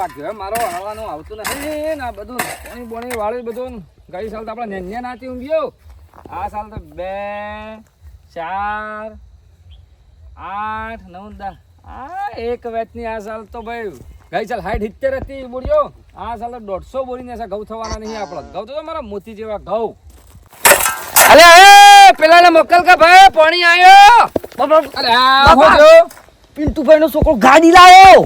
ભાગ્યો મારો હવાનું આવતું નથી. ને આ બધું પાણી બોણી વાળ્યું બધું ગઈ સાલ તો આપણે નેન્યા નાતી ઊંઘ્યો. આ સાલ તો બે ચાર આઠ નવ દસ. આ એક વેચની આ સાલ તો ભાઈ ગઈ સાલ હાઈટ સિત્તેર હતી બોલ્યો. આ સાલ તો દોઢસો બોરીને છે ઘઉં થવાના નહીં આપણે. ઘઉં તો મારા મોતી જેવા ઘઉં. અલે હવે પેલા ને મોકલ કે ભાઈ પાણી આવ્યો અરે આ? પિન્ટુભાઈ નો છોકરો ગાડી લાવ્યો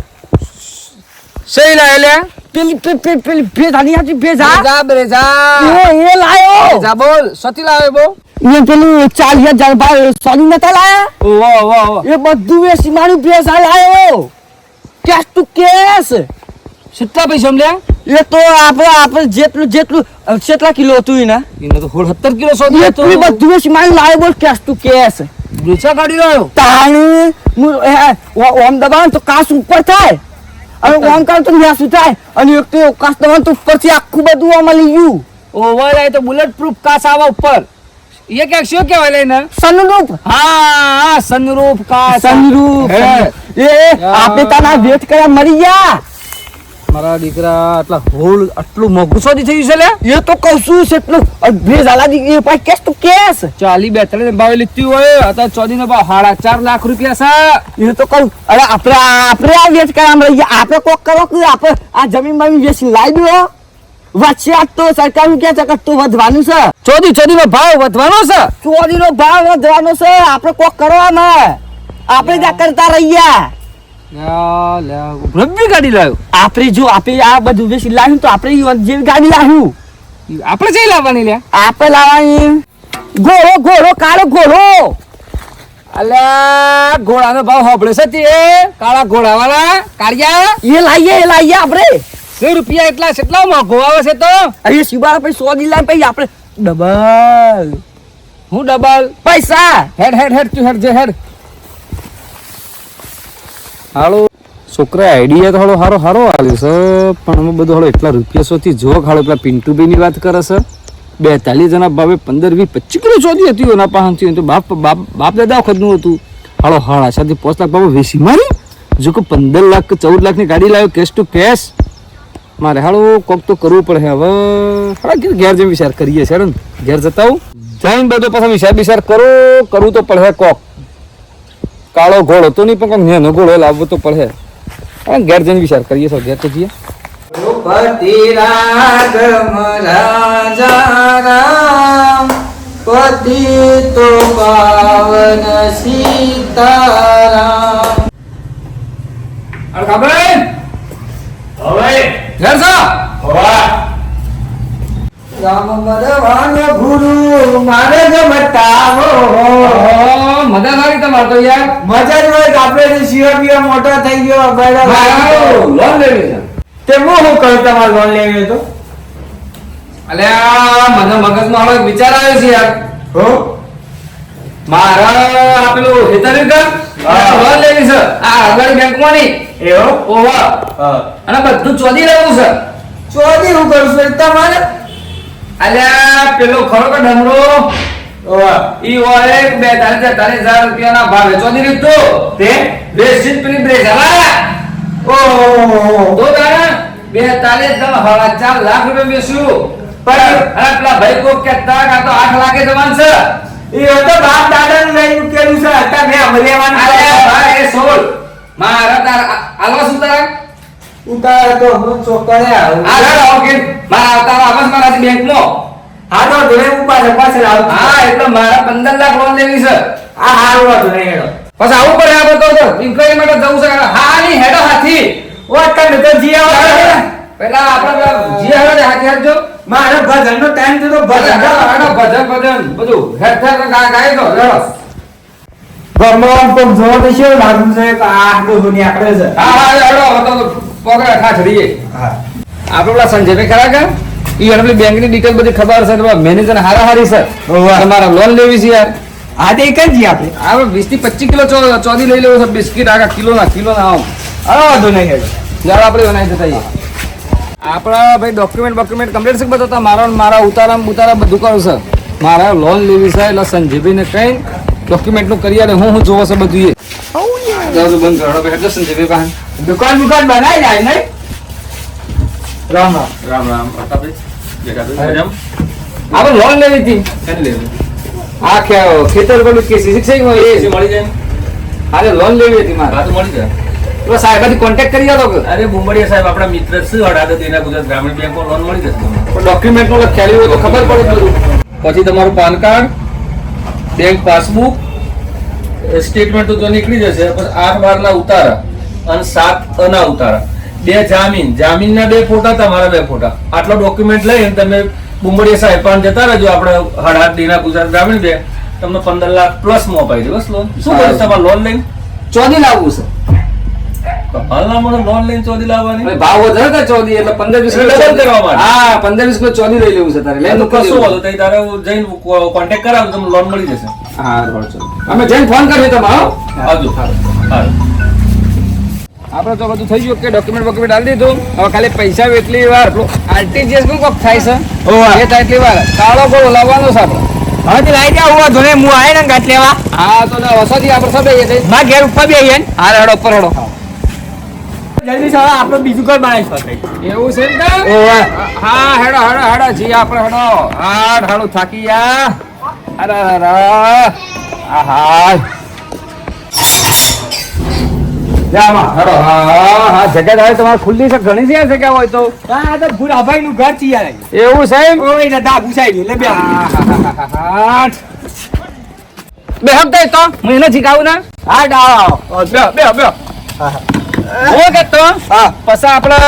સહી લાય લે પેલી પે- પે- પેલી ભેજ આની હાથી ભેજ આ બ્રેજા બ્રેજા એ એ લાવ્યો જા બોલ સતી લાવે બો એ પેલું હજાર ભાઈ સોની નતા લાયા? વાહ વાહ વાહ એ બધું વેચી મારું ભેજ આ લાવ્યો કેશ ટુ કેશ કેટલા પૈસા મળ્યા એ તો આપણે આપણે જેટલું જેટલું કેટલા કિલો હતું એના. એને તો સોળ સત્તર કિલો સોદી હતો. એટલું બધું વેચી મારું લાવ્યો બોલ કેશ ટુ કેશ બ્રેચા કાઢી લાવ્યો તાણી એ, એ, ઓ- ઓમ દબાવ તો કાસ ઉપર થાય. અને ઓમ તો ન્યાસું થાય અને એક તો કાસ દબાવ તો ઉપરથી આખું બધું આમાં લઈ ગયું. ઓવર આય તો બુલેટ પ્રૂફ કાસ આવા ઉપર. એ કે શું કહેવાય લઈને? સનરૂપ. હા સનરૂફ કાસ. સનરૂફ. એ આપે તાના વેટ કર્યા મરી ગયા. મારા દીકરા આટલા હોલ આટલું મોઘું સોદી થયું છે લે? એ તો કહું છું એટલું બે ઝાલા દી એ પાછ કેસ તો કેસ. ચાલી બેતાલીસ ભાવે લીધી હોય અત્યારે ચોદી નો ભાવ સાડા ચાર લાખ રૂપિયા છે. એ તો કહું અરે આપણે આપણે આ વેચ કરવા ગયા આપણે કોક કરો કે આપણે આ જમીન બમીન વેચી લાવી દો. વચ્ચે તો સરકારનું ક્યાં ચકત તો વધવાનું છે. ચોદી ચોદી નો ભાવ વધવાનો છે? ચોરી નો ભાવ વધવાનો છે. આપણે કોક કરવામાં આપણે ત્યાં કરતા રહ્યા રબ્બી ગાડી લાવ્યો. આપણે જો આપણે આ બધું વેચી લાવ્યું તો આપણે જેવી ગાડી લાવ્યું. આપણે જઈ લાવવાની લે આપણે લાવવાની. ઘોડો ઘોડો કાળો ઘોડો અલ્યા ઘોડાનો ભાવ હોબળે છે તે. કાળા ઘોડા વાળા કાળિયા. એ લાવીએ એ લાવીએ આપણે. સો રૂપિયા એટલા કેટલા મોંઘો આવે છે તો. અરે શિવાળા પછી સો લાવી પછી આપણે ડબલ. હું ડબલ? પૈસા. હેડ હેડ હેડ તું હેડ જે હેડ. હાલો છોકરા આઈડિયા તો હાલો હારો હારો આવ્યો છે, પણ અમે બધું હાલો એટલા રૂપિયા રૂપિયાસોથી જો હાલો પેલા પિન્ટુભાઈની વાત કરે છે. બેતાલીસ જણા ભાવે પંદર વીસ પચીસ કિલો ચોધી હતી એના પાસેથી તો બાપ બાપ બાપ દાદા વખતનું હતું. હાલો હાળા સાથે પાંચ લાખ બાબા વેસી મારી. જો કે પંદર લાખ કે ચૌદ લાખની ગાડી લાવ્યો કેશ ટુ કેશ મારે હાલો, કોક તો કરવું પડે હવે. હાડા ઘેર ઘેર જેમ વિચાર કરીએ છે ઘેર જતા આવું. જઈને બધો પાછા વિચાર વિચાર કરો, કરવું તો પડે કોક. કાળો ઘોડો તો નહીં પણ કોક નેનો ઘોડો લાવવો તો પડે. અને ઘેર જઈને વિચાર કરીએ સર ઘેર તો જઈએ. પતિ રાગમ રાજા રામ પતિ તો પાવન સીતારામ. અડકાબેન હવે ઘેર રામ મદવાન ગુરુ મારે બતાવો. મજા સારી તમારે તો યાર. મજા જ હોય આપણે શિવા પીવા મોટો થઈ ગયો લોન લેવી છે. તે હું શું કરું તમારે લોન લેવી તો? અલ્યા મને મગજમાં હાલો એક વિચાર આવ્યો છે યાર. હો? મારા આ પેલું હા. લોન લેવી છે. આ આગળ બેંકમાં નહીં એવો હા. અને બધું ચોધી લેવું છે. ચોરી હું કરું છું? તમારે અલ્યા પેલો ખરો કે ડમરો. ઈ બેતાલીસ તેતાલીસ હજાર રૂપિયાના ભાવે. ચોધી લીધું તે? બેસીન પેલી બ્રેક હલા ઓહો. તો તારે બેતાલીસ દમ હવા ચાર લાખ રૂપિયા બેસ્યું પણ- અરે પેલા ભાઈ કો કે કે આ તો આઠ લાખે જવાન છે. એ તો બાપ દાદા નું લઈને મૂકેલું છે. અત્યારે મે અમરેવાન અરે ભાઈ એ સોલ. મારા તાર આલવા શું તારા? ઉતાર તો હું ચોકડે આવું. આ રે મારા તારા આવસ મારા બેંકમાં હા તો ધોરે ઉપાડે પાછળ આવું. હા એટલે મારા પંદર લાખ લોન લેવી છે. આ હારું નહીં હેડો. પછી આવું પડે તો તો. ઇન્ક્વાયરી માટે જવું છે હા ની હેડો હાથી. ઓ તમે તો જી આવો. પેલા આપણે જી હેડો હાથી હાથજો. મારે ભજન નો ટાઈમ તો ભજન. હેડો ભજન ભજન. બધું હેડ હેડ ગાય તો હેડો. કોક જોવો તો લાગુ છે કે આ બધું ની છે. હા હા હેડો તો. પકડે ખાસ રહીએ. હા. આપણે પેલા સંજયભાઈ ખરા કે? ઈ એને પેલી બેંકની ડિટેલ બધી ખબર છે તો મેનેજર હારા હારી છે. તમારા લોન લેવી છે યાર. આ તે એક જ આપણે. આ વીસથી પચીસ કિલો ચોદી લઈ લેવું છે બિસ્કિટ આખા કિલો ના કિલો ના આમ. આ વાંધો નહીં હેડો. જરા આપણે બનાવી દેતા આપણા ભાઈ ડોક્યુમેન્ટ ડોક્યુમેન્ટ કમ્પ્લીટ છે બધા? મારા મારા ઉતારા ઉતારા બધું કરું છે. મારા લોન લેવી છે એટલે સંજયભાઈને કઈ ડોક્યુમેન્ટનું કરી હું હું જોવો છે બધું એ. દરવાજો બંધ કરો. હેડો સંજયભાઈ દુકાન દુકાન બનાવી જાય નહીં રામ રામ. રામ રામ? આપણે લોન લેવી હતી? આ ખેતર પેલું કે શિક્ષક મળી જાય ને? અરે લોન લેવી હતી મારે. તો મળી જાય. તો સાહેબ કોન્ટેક્ટ કરી કે? અરે મુંબડિયા સાહેબ આપણા મિત્ર છે અડાદ તેના ગુજરાત ગ્રામીણ બેંકમાં લોન મળી જશે પણ ડોક્યુમેન્ટનું લખેલું હોય તો ખબર પડે બધું. પછી તમારું PAN card bank passbook statement તો નીકળી જશે પછી આઠ બારના ઉતારા અને સાત અના ઉતારા. બે જામીન જામીનના બે ફોટા તમારા બે ફોટા. આટલો ડોક્યુમેન્ટ લઈને તમે બુંબડિયા સાહેબ પણ જતા રહેજો આપણે દીના ગુજરાત ગ્રામીણ બે. તમને પંદર લાખ પ્લસમાં અપાઈ દે બસ લોન શું કરીશ તમારે લોન લઈને? ચોદી લાવવું છે. લોન લઈને લાવવાની? ભાવ વધારે હતા એટલે પંદર વીસ કિલો કરવા હા પંદર વીસ ચોથી લઈ લેવું છે તારે. લઈને કશું. વાંધો તારે જઈને કોન્ટેક્ટ કરાવો તમને લોન મળી જશે. હા બરોબર અમે જઈને ફોન કરીએ તમારો આવજો. આપણે તો બધું થઈ ગયું કે ડોક્યુમેન્ટ ડોક્યુમેન્ટ આપી દીધું. હવે ખાલી પૈસા એટલી વાર. આરટીજીએસનું કોક થાય છે. એ થાય એટલી વાર. કાળો ગોળો લાવવાનો છે આપણે. હવે તો લઈ જાવ હું ધોને હું આય ને ગાંઠ લેવા. હા તો વસોથી આપણે સબ એ થઈ. માં ઘેર ઉપર બી આવીએ ને. હા રડો ઉપર રડો જલ્દી સર આપણે બીજું ઘર બનાવીશું એવું છે ને હા. હેડો હેડો હેડો જી આપણે હેડો. હા હાડો થાકી યા અરે અરે હેડો હા હવે તમારે ખુલ્લી છે ઘણી છે હોય તો. આ તો ભૂરાભાઈ નું ઘર છે યાર. એવું છે ઓય ને દા ઘુસાઈ ગયું લે બે. બે હપ્તા તો હું એને શીખાવું ને હા ડાળો બે બે બે હું કહેતો હા પછી આપણે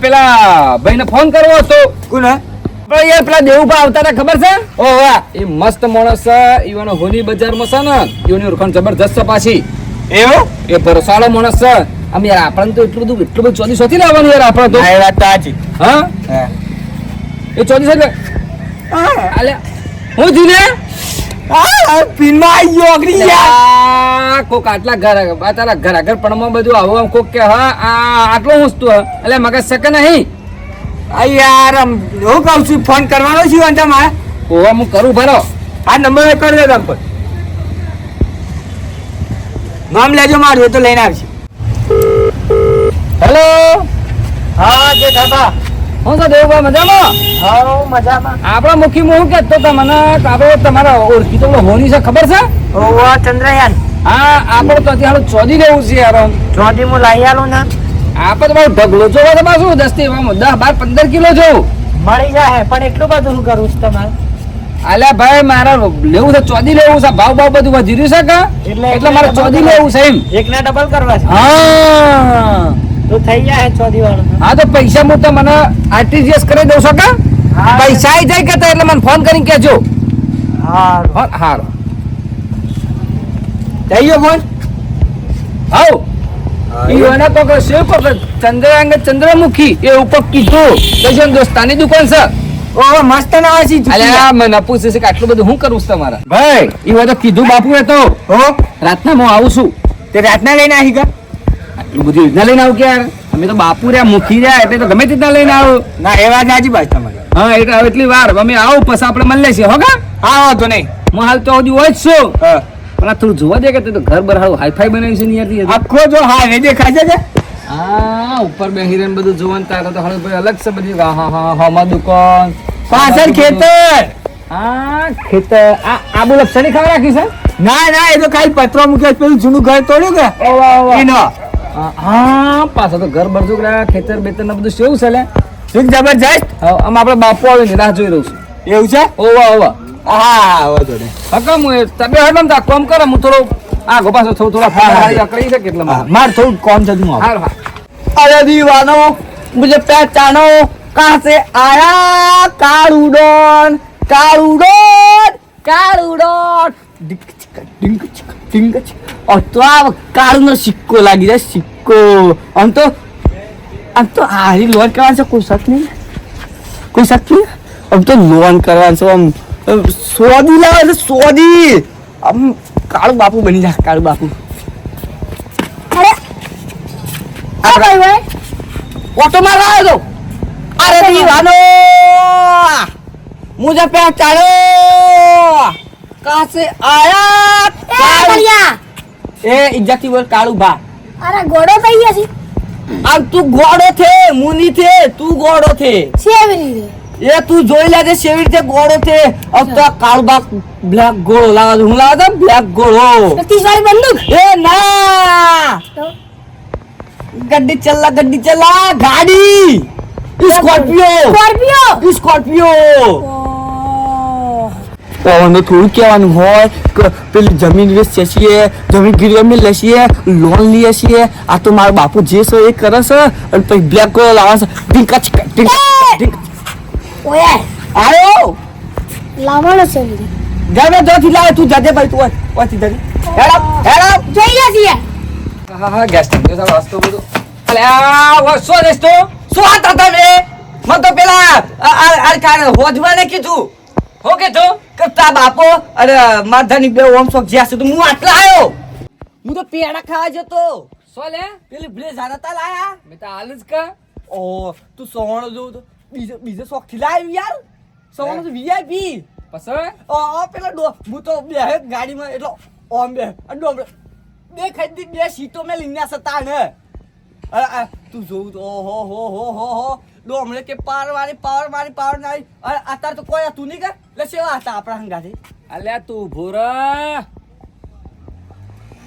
પેલા ભાઈને ફોન કરવો હતો કોને આપણે યાર પેલા દેવુભા આવતા ખબર છે? ઓ વાહ. એ મસ્ત માણસ છે. ઈવાનો હોની બજારમાં છે ને ઈવની ઓળખાણ જબરજસ્ત છે પાછી. એવું? એ ભરસાળો માણસ છે. આમ યાર આપણને તો એટલું બધું એટલું બધું ચોદી સોથી લાવવાનું યાર આપણે તો. હા એ વાત તો સાચી. હા? એ ચોદી એટલે અલે હું. થયું ને આ ગયો અગડી યાર. કોક આટલા ઘર તારા ઘર આગળ પણ બધું આવું આમ કોક કે હા આ હું ઊંચતું હે. એટલે મગજ શકે નહીં. યાર હું કહું છું ફોન કરવાનો છું અને તમારે? ઓવા હું કરું ભરો આ નંબર કરી દે તમ પર. નામ લેજો મારું એ તો લઈને આવશે. હેલો? હા જે દાદા. હું તો દેવભાઈ મજામાં? હા મજામાં. આપણા મુખી હું કહેતો તો તમને કે આપણે તમારા ઓળખી તો હોની છે ખબર છે? ઓવા ચંદ્રયાન. હા આપણે તો અત્યારે ચોદી લેવું છે યાર. ચોથી હું લઈ આલું ને. આપણે તો ભાઈ ઢગલો જોવો તો પાછું દસથી દસ બાર પંદર કિલો જોવું મળી જાય પણ એટલું બધું શું કરું છું તમારે? અલ્યા ભાઈ મારે લેવું છે ચોદી લેવું છે ભાવ ભાવ બધું વધી રહ્યું છે કે? એટલે- એટલે મારે ચોદી લેવું છે એમ. એક ના ડબલ કરવા છે? હા. તો થઈ જાય ચોદી વાળું હા તો પૈસા હું તો મને આરટીજીએસ કરી દઉં છો કે? હા. પૈસા આવી જાય કે તો એટલે મને ફોન કરીને કહેજો. હા હા હારો. થઈ ગયો ફોન. હાઉ ઈ એને તો કે શું કહો કે ચંદ્રાંગ ચંદ્રમુખી એ ઉપર કીધું. કે દોસ્તાની દુકાન છે? ઓહો મસ્ત ના છે અલ્યા મને પૂછે છે કે આટલું બધું હું કરું છું તમારા? ભાઈ ઈ હોય તો કીધું બાપુ એ તો. હો? રાતના હું આવું છું. તે રાતના લઈને આવી ગયા? આટલું બધું રીતના લઈને આવું કે યાર અમે તો બાપુ રહ્યા મુખી રહ્યા એટલે તો ગમે તેટલા લઈને આવું. ના એ વાત નાજી ભાઈ તમારી. હા એટલે એટલી વાર. અમે આવું પછી આપણે મળીએ લેશે હો કા? હા વાંધો નહીં. હું હાલ તો હજુ હોય જ છું. હા. પણ આ થોડું જોવા દે કે તે તો ઘર બર હારું હાઈફાઈ બનાવ્યું છે ને યાર. આખો જો હા એ દેખાય છે હા ઉપર બે હિરણ બધું જોવાનું તારે તો હવે ભાઈ અલગ છે બધી. હા હા હા હોમાં દુકાન. પાછળ ખેતર. હા ખેતર. આ આબુ લપસણી ખાવા રાખી છે? ના ના એ તો ખાલી પત્રો મૂક્યો પેલું જૂનું ઘર તોડ્યું કે? એનો. હા, પાછો તો ઘર બરજુ ખેતર બેતર ને બધું કેવું છે લે? શું જબરજસ્ત? આમ આપણે બાપુ આવીને રાહ જોઈ રહ્યું છું. એવું છે? ઓવા ઓવા હા વાંધો નહીં હકમ હું એ- તમે હડો ને તો આ કોમ કરો હું થોડો આ ગોપાસો થોડું થોડા હા, હા. ફાડા અકળી છે કેટલા હા, માર થોડું કોમ છે તું હાર હા अरे दीवानो मुझे पहचानो कहाँ से आया कालूडोन कालूडोन कालूडोन ડિંક ચિક, ડિંક ચિક, ડિંક ચિક. और तो આ કાળુનો સિક્કો લાગી જાય સિક્કો આમ તો આમ તો હારી લોન કરવાનું છે કોઈ શક નહીં કોઈ શક નહીં આમ તો લોન કરવાનું છે આમ આમ સોદી લાવ એટલે સોદી. આમ કાળું બાપુ બની જા કાળું બાપુ. અરે આ ભાઈ ભાઈ ઓટો માં આવ્યો તો. અરે દીવાનો. મુજે પે ચાલો કાસે આયા? કાળિયા એ ઇજ્જતી બોલ કાળું બા અરે ગોડો થઈ ગયા છે. આમ તું ગોડો થે મુની થે તું ગોડો થે સેવની રે એ તું જોઈ લ્યા છે એવી રીતે ગોળો છે. અબ કાળ કાળબાગ બ્લેક ગોળો લાવા હું લાવા બ્લેક ગોળો? પચીસ વાળી બંદૂક? એ ના! ગડ્ડી ચલા ગડ્ડી ચલા ગાડી! સ્કોર્પિયો! સ્કોર્પિયો? સ્કોર્પિયો! થોડું કહેવાનું હોય કે પેલી જમીન વેચીએ છીએ જમીન ગીરી અમે લઈએ લોન લઈએ છીએ. આ તો મારા બાપુ જે છે એ કરે છે અને પછી બ્લેક કલર લાવે છે. ટીંકા ટીંકા ઓએ આયો? લાવવાનો છે જાને જોથી લાવે તું જજે ભાઈ તું ઓથી જજે હેડો હેડો જોઈએ. છીએ હા હા ગેસ ટાંકી સાહેબ વાસ્તો બધું. અલે આ વો શું દેશ તો શું હતા તમે? મને તો પેલા આ- કાને હોજવાને કીધું. હો કે તો કે તા બાપો અરે માધાની બે ઓમ શોખ જ્યાં સુધી હું આટલા આવ્યો હું તો પેડા ખાવા જતો. સોલે લે? પેલી બ્લેઝર હતા લાયા. મેં તો હાલ જ કા. ઓ તું સોણ જોઉં તો. બીજો બીજો શોખથી લાવ્યું યાર. સવાણો તો વીઆઈપી પછી? ઓ પેલા ડો હું તો બે ગાડીમાં એટલો ઓમ બે ડોમડે બે ખરીદી બે સીટો મેં લઈને સતા ને. તું જોઉં તો ઓહો હો હો હો હો. ડોમડે કે પાર મારી પાવર મારી પાવર નારી અરે અત્યારે તો કોઈ હતું નહીં કે? એટલે સેવા હતા આપણા હંગાથી. અલ્યા તું ભૂરા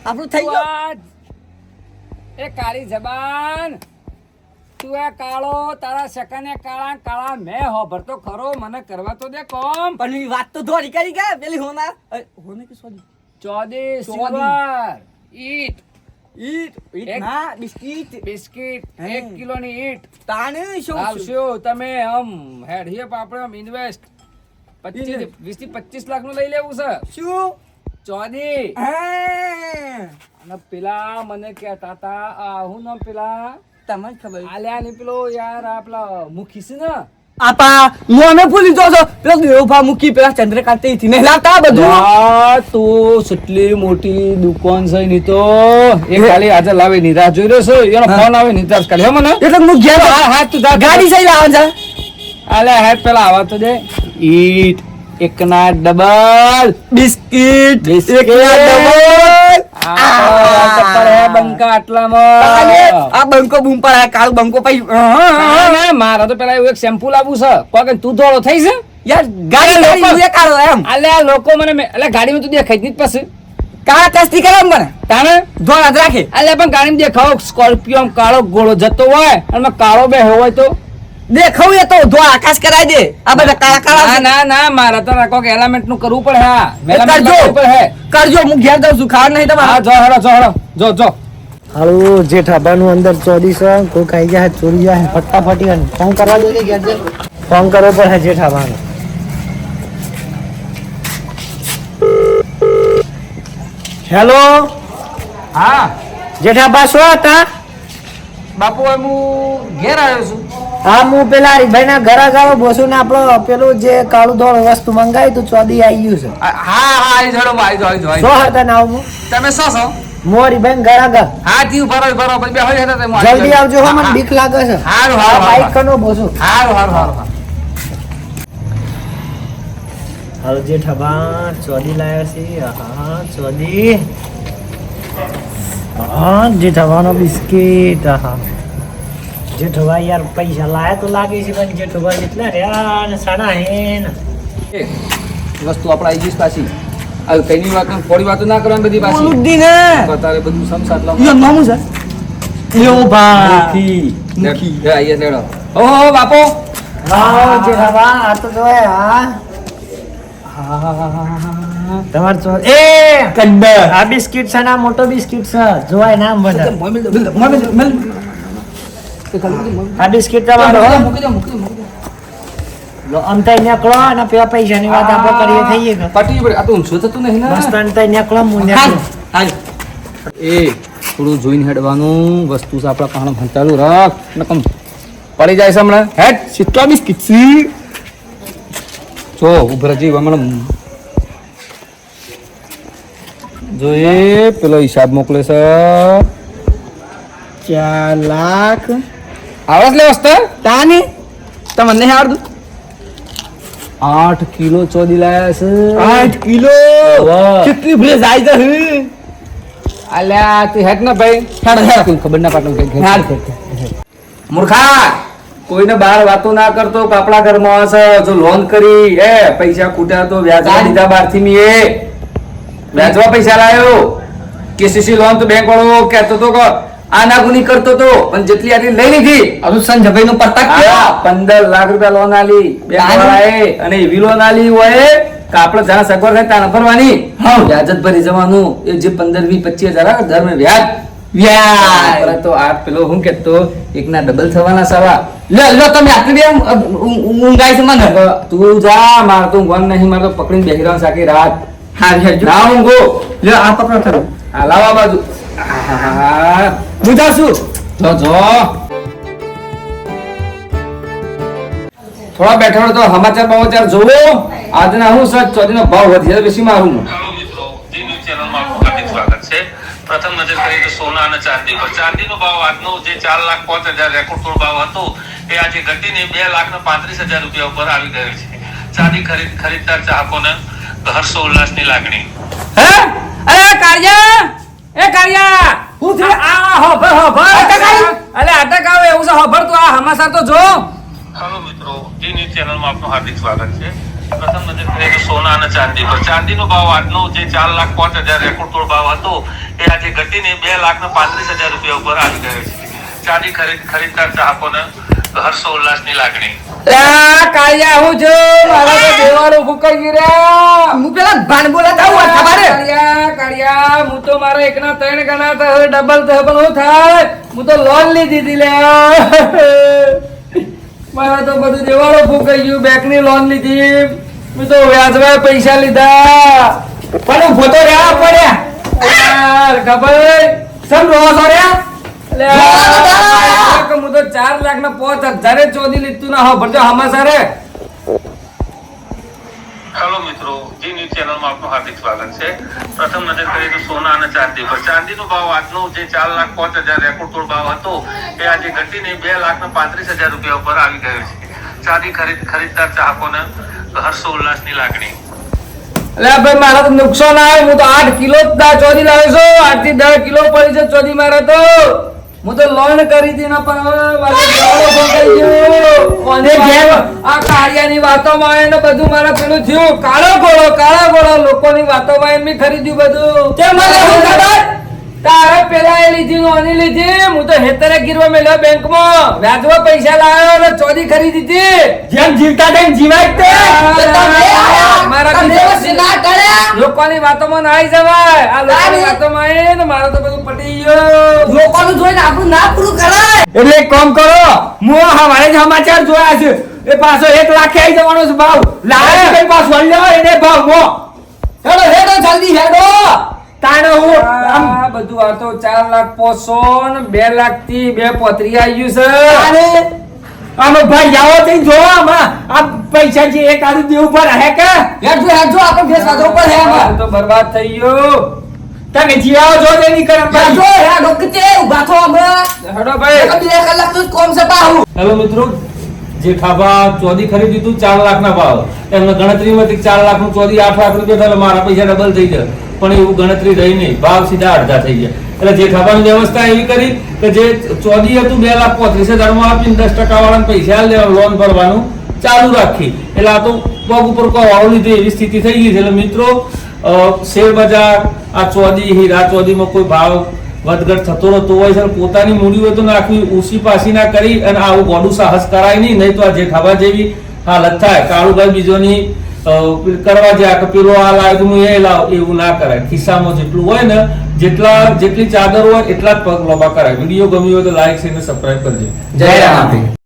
આપણું થઈ ગયું. એ કાળી જબાન. તું આ કાળો તારા સકાને કાળા કાળા મેં હોભરતો ખરો મને કરવા તો દે કોમ. પણ વાત તો ધોરી કરી ગયા પેલી હોના હોને કે સોદી? ચોદી. સિલ્વર ઈટ. ઈટ ઈટ ના બિસ્કિટ. બિસ્કિટ હે. એક કિલોની ઈટ. તાને શું આવશો તમે આમ હેડ હિપ આપણે આમ ઇન્વેસ્ટ પચીસ Invest. વીસથી પચીસ લાખનું લઈ લેવું છે. શું? ચોદી. હે. અને પેલા મને કહેતા હતા આ હું નામ પેલા? તમને ખબર. આલ્યા ને પેલો યાર આપલા મુખી છે ને. આપા હું અમે ભૂલી જો છો. પેલો દેવભા મુખી પેલા ચંદ્રકાંતથી નહીં લાવતા બધું. તું કેટલી મોટી દુકાન છે ની તો એ ખાલી આજે લાવે નિરાશ જોઈ રહ્યો છો? એનો ફોન આવે નિરાશ કાઢી હો મને? એટલે હું ઘેર હા હા તું ગાડી સહી લાવવા જા આલે હેડ પેલા આવા તો દે. ઈટ એકના ડબલ બિસ્કીટ બિસ્કિટ. એક ડબલ ધોળો થઈ યાર ગાડી એમ અલ્યા લોકો મને એટલે ગાડીમાં તું દેખાઈ જ પછી કાળા કસ્તી કરે મને તાને ધોળા જ રાખે આલે પણ ગાડીમાં દેખાવ સ્કોર્પિયો કાળો ગોળો જતો હોય અને કાળો બે હોય તો દેખાવ એ તો ધોળા આકાશ કરાઈ દે. આ બધા કાળા કાળા ના ના ના મારે તો કે એલામેન્ટનું કરવું પડે હા. કરજો. કરજો હું ઘેર જાઉં છું ખાવા નહીં હા તમારે જો હળો જો હળો જો જો. હાલો જે ઠાબાનું અંદર ચોરી છે કોઈ ખાઈ જાય ચોરી જાય ફટાફટી ફોન કરવા દો ઘેર જઈને. ફોન કરવો પડે જે ઠાબાનો હેલો? હા. જેઠાબા શું હતા? બાપુ હું ઘેર આવ્યો છું. હા હું પેલા હરીભાઈના ઘર આગળ બોસુને આપણો પેલું જે કાળું ધોળ વસ્તુ મંગાવી તું ચોદી આવી ગયું છે. હા હા આવી જડો આવી જાઓ આવી હતા નામ હું તમે શું છો? હું હરીભાઈ ઘર આગળ હા જીવ ભરો ભરો બે હોય હતા જલ્દી આવજો હો મને બીક લાગે છે. હારું, હારું, બાઈક કનો બોસુ. હારું હારું હારું હારું. જે ઠબા ચોદી લાવ્યો છે. હા ચોદી. હા જે ઠવાનો બિસ્કિટ હા જે ઠબા યાર પૈસા લાયા તો લાગે છે પણ જે ઠબા કેટલા રહ્યા ને સાડા હે ને. વસ્તુ આપણા આવી ગઈ પાછી આ કઈની વાત થોડી વાતો ના કરવાની બધી પાછી. બોલું ને. તારે બધું સમસાત લાવ. યો મામુ સર યો ભાઈ. મુખી. મુખી. લે, આઈએ લેડો ઓહો બાપો હા જે ઠબા આ તો જોય હા. તમાર ચો એ કડ્ડા આ બિસ્કિટ છે ના મોટો બિસ્કિટ છે. જોવાય નામ બધા. આ બિસ્કિટ તમારો મૂકી દો મૂકી દો મૂકી દો લો, અંતે નીકળો અને પેલા પૈસાની વાત આપણે કરીએ થઈએ કે પટી પડે આ તો ઊંચું થતું નહીં ને? મસ્ત અંતે નીકળો હું નીકળું. એ થોડું જોઈને હેડવાનું વસ્તુ છે આપણા કારણે ભંતાલું રાખ. નકમ પડી જાય છે હમણાં. હેડ સિત્તો બિસ્કિટ સી જો ઉભરજી હમણાં જો એ પેલો હિસાબ મોકલે છે. ચાર લાખ. આવડત લે વસ્તા તાની તમને હાર આવડતું આઠ કિલો ચોદી લાયા છે આઠ કિલો કેટલી ભલે જાય છે અલ્યા તું હેટ ના ભાઈ હેડ, હેડ. કોઈ ખબર ના પાડે કઈ હેડ. મૂર્ખા કોઈને બહાર વાતો ના કરતો કે આપણા ઘરમાં હશે જો લોન કરી એ પૈસા ખૂટ્યા તો વ્યાજવા લીધા બહારથી મી એ વ્યાજવા પૈસા લાયો કેસીસી લોન તો બેંક વાળો કહેતો તો કે આ નાગુની કરતો તો પણ જેટલી આટલી લઈ લીધી. હજુ સંજભાઈ નું પત્તા પંદર લાખ રૂપિયા લોન આલી. બે. અને એવી લોન આલી હોય કાપડ આપણે સગવડ થાય ત્યાં ભરવાની. હા. વ્યાજ જ ભરી જવાનું. એ જે પંદર વીસ પચીસ હજાર દર મહિને વ્યાજ. વ્યાજ. તો આ પેલો હું કેતો એકના ડબલ થવાના સવા. લે લો તમે આટલી બે ઊંઘ- ઊંઘ- ઊંઘાય છે મને. તું જા માર તો ઊંઘવાનું નહીં માર તો પકડીને બેહી રહ્યો સાકી રાત. હા જા ઊંઘો. લે આ પકડો થરો આ લાવા બાજુ. હા હું. જાઉં છું જો જો. થોડા બેઠા હોય તો સમાચાર બમાચાર જોવો. આજના હું સર ચોદીનો ભાવ વધ્યા બેસી મારું સ્વાગત છે. પ્રથમ નજર કરીએ તો સોના અને ચાંદી પર. ચાંદીનો ભાવ આજનો જે ચાર લાખ પાંચ હજાર રેકોર્ડ તોડ ભાવ હતો એ આજે ઘટીને બે લાખ ને પાંત્રીસ હજાર રૂપિયા ઉપર આવી ગયો છે. ચાંદી ખરીદ ખરીદદાર ચાહકોને હર્ષોલ્લાસની લાગણી. હે? અરે કાળિયા! એ કાળિયા હું થી આ હોભર હોભર અલે અટક આવે એવું છે હોભર તું આ હમાસા તો જો. હેલો મિત્રો જી ન્યૂઝ ચેનલમાં આપનું હાર્દિક સ્વાગત છે. પ્રથમ નજર કરીએ તો સોના અને ચાંદી પર. ચાંદીનો ભાવ આજનો જે ચાર લાખ પાંચ હજાર રેકોર્ડ તોડ ભાવ હતો એ આજે ઘટીને બે લાખ ને પાંત્રીસ હજાર રૂપિયા ઉપર આવી ગયો છે. ચાંદી ખરીદ ખરીદદાર ચાહકોને હું મારા તો હું હે? હું હું હું બધું દેવાળો ફૂકાઈ ગયું બેંકની લોન લીધી. મેં તો વ્યાજવા પૈસા લીધા. પણ ફોટો તો રહેવા પડ્યા. ખબર સમ રહો છો રે લે, આ હું તો ચાર લાખ ના પાંચ હજારે ચોદી લીધું ના હો. ભરજો હમાસારે હેલો મિત્રો જી ન્યૂઝ ચેનલમાં આપનું હાર્દિક સ્વાગત છે. પ્રથમ નજર કરીએ તો સોના અને ચાંદી પર. ચાંદીનો ભાવ આજનો જે ચાર લાખ પાંચ હજાર રેકોર્ડ તોડ ભાવ હતો એ આજે ઘટીને બે લાખ ને પાંત્રીસ હજાર રૂપિયા ઉપર આવી ગયો છે. ચાંદી ખરીદ ખરીદદાર ચાહકોને હર્ષોલ્લાસની લાગણી. અલે ભાઈ મારા તો નુકસાન આવે. હું તો આઠ કિલો ચોરી લાવ્યો છું. આઠથી દસ કિલો પડી છે ચોરી મારે તો. હું તો લોન કરી હતી ના પણ હવે આ કાળિયાની વાતોમાં આવીને બધું મારે પેલું થયું. કાળો ઘોડો કાળા ઘોડો લોકોની વાતોમાં એમ બી ખરીદ્યું બધું. તે મને ખબર? તારે પેલા એ લીધી નોની લીધી. હું તો હેતરે ગીરવા મેલ્યો બેંકમાં. વ્યાજમાં પૈસા લાવ્યો અને ચોરી ખરીદી હતી જેમ જીવતા તેમ જીવાય તે. મારા ના કર્યા. લોકોની વાતોમાં ના આવી જવાય. આ લોકોની વાતોમાં આવીને ને મારો તો બધું પટી ગયો. લોકોનું જોઈને આપણું ના પૂરું કરાય. એટલે એક કામ કરો. હું હવારે જ સમાચાર જોયા છે. એ પાછો એક લાખે આવી જવાનો છે ભાવ. લાવે પાછો લેવા એને ભાવ. મો હેડો હેડો જલ્દી હેડો. બધું આ તો ચાર લાખ પોસો ને બે લાખથી બે પોતરી આવી ગયું છે. અરે! આનો ભાઈ આવો થઈ જો આમાં. આ પૈસા જે એક આદુ દેવ પર હે કે? હેડજો જો આપણે ફેસ વાદો પર હે આમાં. તો બરબાદ થઈ ગયો. તમે જીવાઓ જો ની કરમ હેડજો હેડો કે ઊભા થો હમણાં. હડો ભાઈ. બે કલાક તું કોમ છે પાહુ. હેલો મિત્રો જે ખાબા ચોદી ખરીદ્યું હતું ચાર લાખ ના ભાવ. એમને ગણતરીમાંથી ચાર લાખનું ચોદી આઠ લાખ રૂપિયા થાય મારા પૈસા ડબલ થઈ જાય પણ એવું ગણતરી રહી નહીં. ભાવ સીધા અડધા થઈ ગયા. એટલે જે ખાવાની વ્યવસ્થા એવી કરી કે જે ચોદી હતું બે લાખ પોત્રીસ હજારમાં આપીને દસ ટકા વાળાને પૈસા લેવા લોન ભરવાનું, ચાલુ રાખી. એટલે આ તો પગ ઉપર કોઈ વાળો લીધે એવી સ્થિતિ થઈ ગઈ છે. એટલે મિત્રો શેર બજાર, આ ચોદી, હીરા ચોદીમાં કોઈ ભાવ વધઘટ થતો રહેતો હોય છે. પોતાની મૂડી હોય તો નાખવી ઊંચી પાસી ના કરી અને આવું ગોડું સાહસ કરાય નહીં. નહીં તો આ જે જેઠાબા જેવી હાલત થાય. કાળુભાઈ બીજોની કરવા જ્યાં કે પેલો આ લાવ્યો હું એ લાવ એવું ના કરાય. ખિસ્સામાં જેટલું હોય ને જેટલા જેટલી ચાદર હોય એટલા જ પગ લોબા કરાય. વીડિયો ગમ્યો હોય તો લાઈક છે અને સબસ્ક્રાઈબ કરજો. જય રામ.